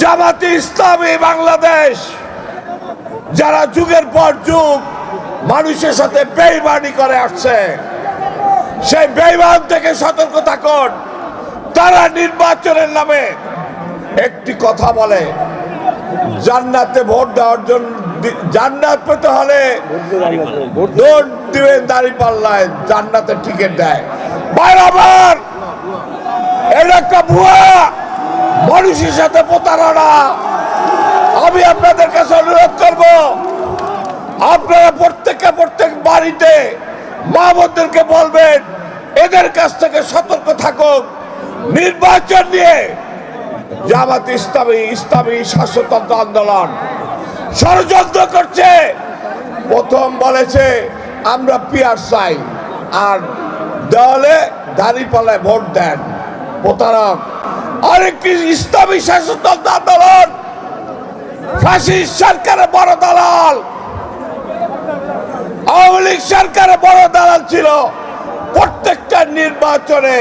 জামাতে ইসলামী বাংলাদেশ। যারা যুগের পর যুগ মানুষের সাথে বেইমানি করে আসছে, সেই বেইমান থেকে সতর্ক থাকুন। তারা নির্বাচনের নামে একটি কথা বলে, জান্নাতে ভোট দেওয়ার জন্য জান্নাত পেতে হলে ভোট দিবেন দাঁড়ি পাল্লায় জান্নাতের টিকিট দেয়। বাইরে আমার এটা একটা ভুয়া সাথে প্রতারণা। আমি আপনাদের কাছে অনুরোধ করব, আপনারা প্রত্যেককে প্রত্যেক বাড়িতে মা বোনদেরকে বলবেন, এদের কাছ থেকে সতর্ক থাকুক নির্বাচন নিয়ে জামাত ইসলামী ইসলামী শাসনতন্ত্র আন্দোলন ষড়যন্ত্র করছে। প্রথম বলেছে, আমরা পিয়ার চাই, আর দেওয়ালে দাঁড়িপাল্লায় ভোট দেন। প্রতারক। আরেকটি ইসলামী শাসনতন্ত্র আন্দোলন? ফাঁসির সরকারের বড় দালাল। আওয়ামী লীগ সরকারের বড় দালাল ছিল। প্রত্যেকটা নির্বাচনে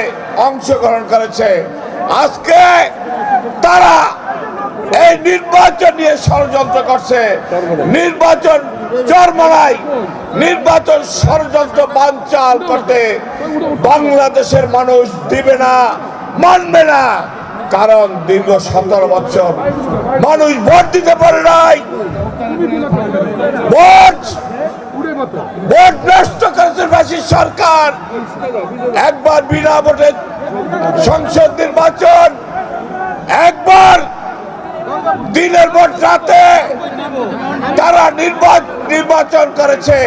অংশগ্রহণ করেছে। আজকে তারা এই নির্বাচন নিয়ে ষড়যন্ত্র করছে। নির্বাচন চরমালাই নির্বাচন ষড়যন্ত্র বানচাল করতে বাংলাদেশের মানুষ দিবে না, মানবে না। কারণ দীর্ঘ সতেরো বছর মানুষ ভোট দিতে পারে নাই। ভোট ভোট সরকার। একবার বিনা ভোটে সংসদ নির্বাচন, একবার দিনের ভোট রাতে তারা নির্বাচন করেছে।